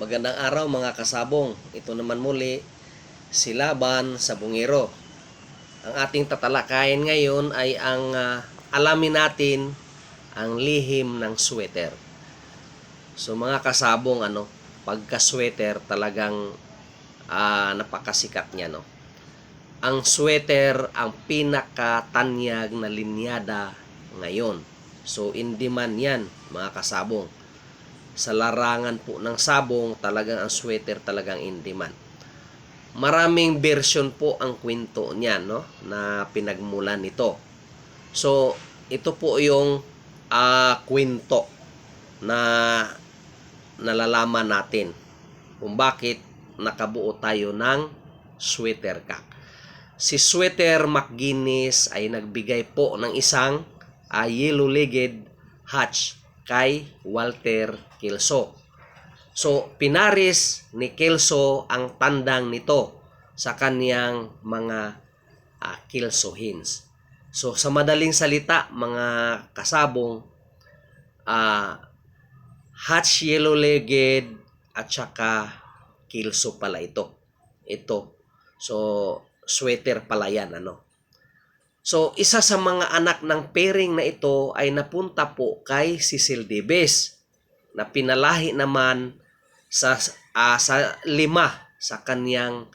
Magandang araw mga kasabong. Ito naman muli si Laban sa Bungero. Ang ating tatalakayin ngayon ay ang ah, alamin natin ang lihim ng sweater. So mga kasabong ano, pagka sweater talagang ah, napakasikat niya no. Ang sweater ang pinakatanyag na linyada ngayon. So in demand yan mga kasabong sa larangan po ng sabong, talagang ang sweater talagang in demand. Maraming version po ang kwento niya, no? Na pinagmulan nito. So, ito po yung ah, kwento na nalalaman natin kung bakit nakabuo tayo ng sweater cock. Si Sweater McGuinness ay nagbigay po ng isang ah, yellow-legged hatch kay Walter Kelso. So, pinaris ni Kelso ang tandang nito sa kaniyang mga uh, Kelso hens. So, sa madaling salita, mga kasabong, ah hatch yellow-legged at saka Kelso pala ito. Ito. So, sweater pala yan, ano. So, isa sa mga anak ng pairing na ito ay napunta po kay Cecil Debes na pinalahi naman sa ah, sa lima sa kanyang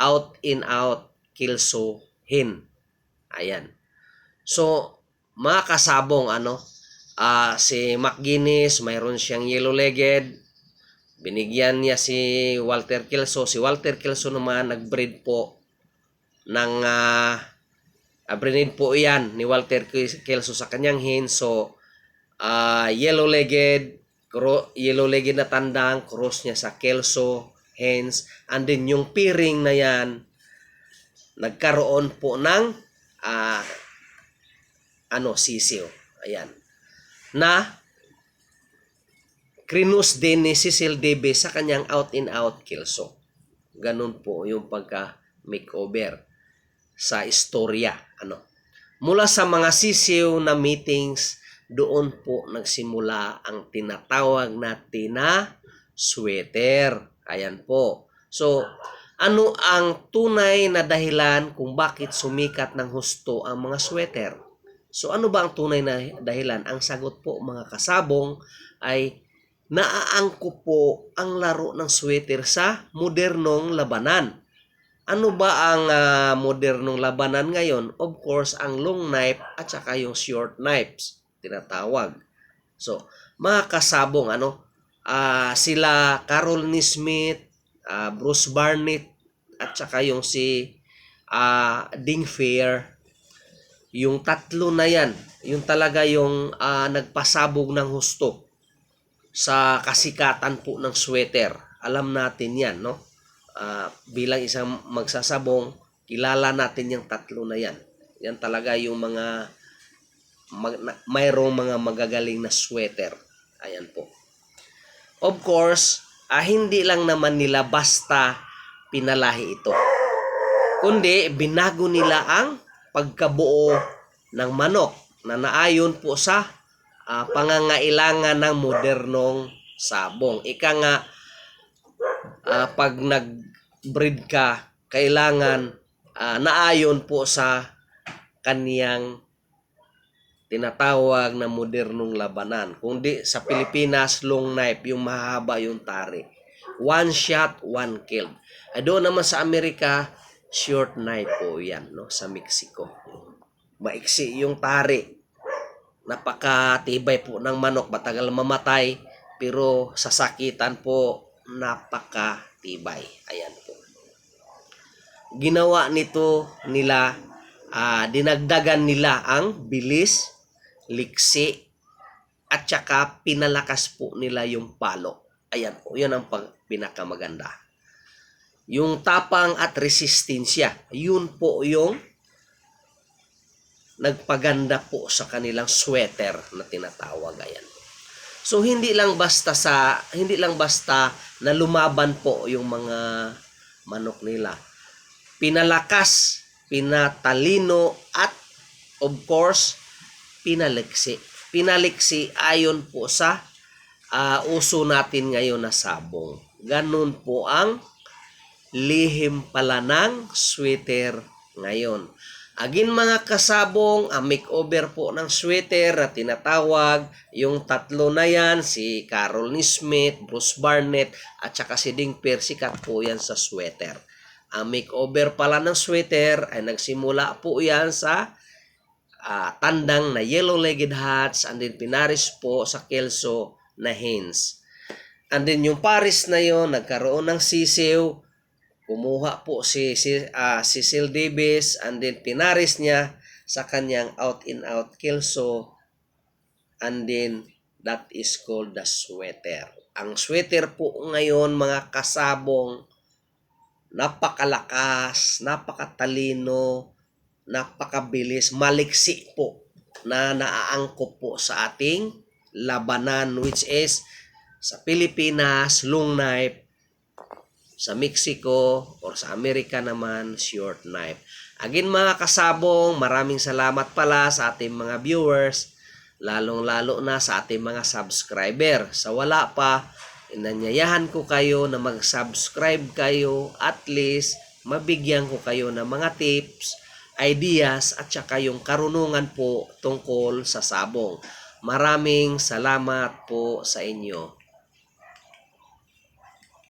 out in out kilso hen. Ayan. So, mga kasabong ano, ah, si McGuinness, mayroon siyang yellow-legged. Binigyan niya si Walter Kelso. Si Walter Kelso naman nag-breed po ng Abrinid po yan ni Walter Kelso sa kanyang hen. So, ah, yellow-legged, yellow-legged na tandang, cross niya sa Kelso hens. And then yung piring na yan, nagkaroon po ng ah, ano, sisiw. Ayan. Na krinus din ni Cecil Davis sa kanyang out-in-out Kelso. Ganun po yung pagka makeover sa istorya. Ano? Mula sa mga sisiw na meetings, doon po nagsimula ang tinatawag natin na sweater. Ayan po. So, ano ang tunay na dahilan kung bakit sumikat ng husto ang mga sweater? So, ano ba ang tunay na dahilan? Ang sagot po mga kasabong ay naaangko po ang laro ng sweater sa modernong labanan. Ano ba ang ah, modernong labanan ngayon? Of course, ang long knife at saka yung short knives, tinatawag. So, mga kasabong, ano, ah, sila Carol Nismith, ah, Bruce Barnett, at saka yung si ah, Ding Fair, yung tatlo na yan, yung talaga yung ah, nagpasabog ng husto sa kasikatan po ng sweater. Alam natin yan, no? Ah, bilang isang magsasabong, kilala natin yung tatlo na yan. Yan talaga yung mga mag, na, mayroong mga magagaling na sweater. Ayan po. Of course, ah, hindi lang naman nila basta pinalahi ito. Kundi binago nila ang pagkabuo ng manok na naayon po sa ah, pangangailangan ng modernong sabong. Ika nga, ah, pag nag-breed ka, kailangan ah, naayon po sa kaniyang tinatawag na modernong labanan. Kung di sa Pilipinas, long knife, yung mahaba yung tari. One shot, one kill. Ay doon naman sa Amerika, short knife po yan, no? Sa Mexico. Maiksi yung tari. Napakatibay po ng manok, matagal mamatay, pero sasakitan po, napakatibay. Ayan po. Ginawa nito nila, ah, dinagdagan nila ang bilis, liksi, at saka pinalakas po nila yung palo. Ayan po, yun ang pag, pinakamaganda. Yung tapang at resistensya, yun po yung nagpaganda po sa kanilang sweater na tinatawag ayan. So hindi lang basta sa hindi lang basta na lumaban po yung mga manok nila. Pinalakas, pinatalino at of course pinaliksi. Pinaliksi ayon po sa ah, uso natin ngayon na sabong. Ganun po ang lihim pala ng sweater ngayon. Agin mga kasabong, ang makeover po ng sweater na tinatawag, yung tatlo na yan, si Carol Nismith, Bruce Barnett, at saka si Ding Pierre, sikat po yan sa sweater. Ang makeover pala ng sweater ay nagsimula po yan sa ah, tandang na yellow-legged hats and then pinaris po sa kelso na hens. And then yung Paris na yon nagkaroon ng sisiw, kumuha po si si ah, Cecil Davis and then pinaris niya sa kanyang out in out kelso and then that is called the sweater. Ang sweater po ngayon mga kasabong napakalakas, napakatalino, napakabilis, maliksi po na naaangkop po sa ating labanan which is sa Pilipinas, long knife, sa Mexico or sa Amerika naman, short knife. Again mga kasabong, maraming salamat pala sa ating mga viewers, lalong-lalo na sa ating mga subscriber. Sa wala pa, inanyayahan ko kayo na mag-subscribe kayo at least mabigyan ko kayo ng mga tips, ideas at saka yung karunungan po tungkol sa sabong. Maraming salamat po sa inyo.